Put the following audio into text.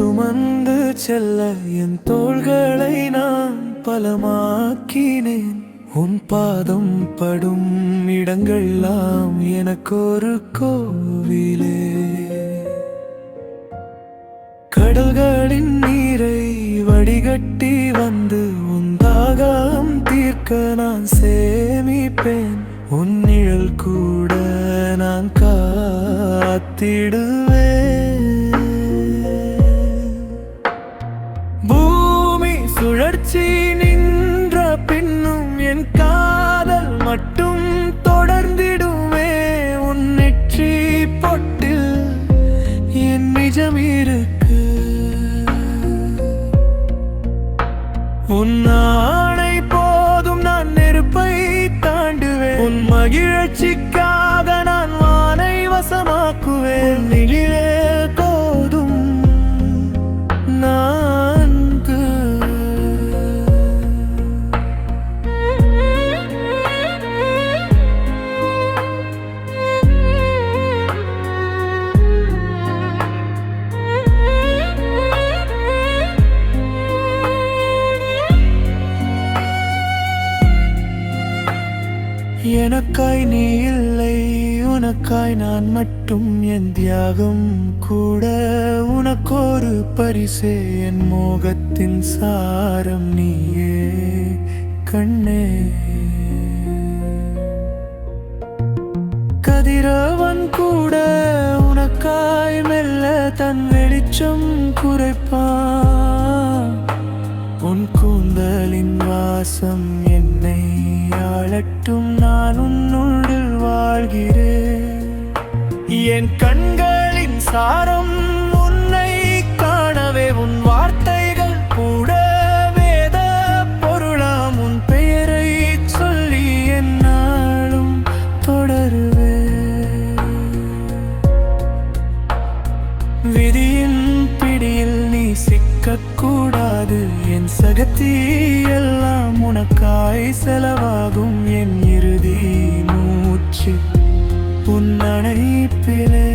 சுமந்து செல்ல என் தோள்களை நான் பலமாக்கினேன். உன் பாதம் படும் இடங்கள்லாம் எனக்கொரு கோவிலே. கடல்களின் நீரை வடிகட்டி வந்து உன் தாகம் தீர்க்க நான் சேமிப்பேன். உன் நிழல் கூட நான் காத்திடுவேன். தொடர்ச்சி நின்ற பின்னும் என் காதல் மட்டும் தொடர்ந்திடுமே. உன் நெற்றி பொட்டில் என் நிஜம் இருக்கு. உன் ஆணை போதும் நான் நெருப்பை தாண்டுவேன். உன் மகிழ்ச்சிக்காக எனக்காய் நீ இல்லை உனக்காய் நான் மட்டும் என் தியாகம் கூட. உனக்கொரு பரிசே என் மோகத்தின் சாரம் நீயே கண்ணே. கதிரவன் கூட உனக்காய் மெல்ல தன் வெளிச்சம் குறைப்பான். உன் கூந்தலின் வாசம் என் வாழட்டும் நான் உன்னுள் வாழ்கிறேன். என் கண்களின் சாரம் உன்னை காணவே உன் வார்த்தைகள் கூட வேத பொருளாம். உன் பெயரை சொல்லி என்னாலும் தொடருவே விதியின் பிடியில் நீ சிக்கக்கூட சகத்தி எல்லாம் உனக்காய் செலவாகும் என் இறுதி மூச்சு. உன் அணைப்பிலே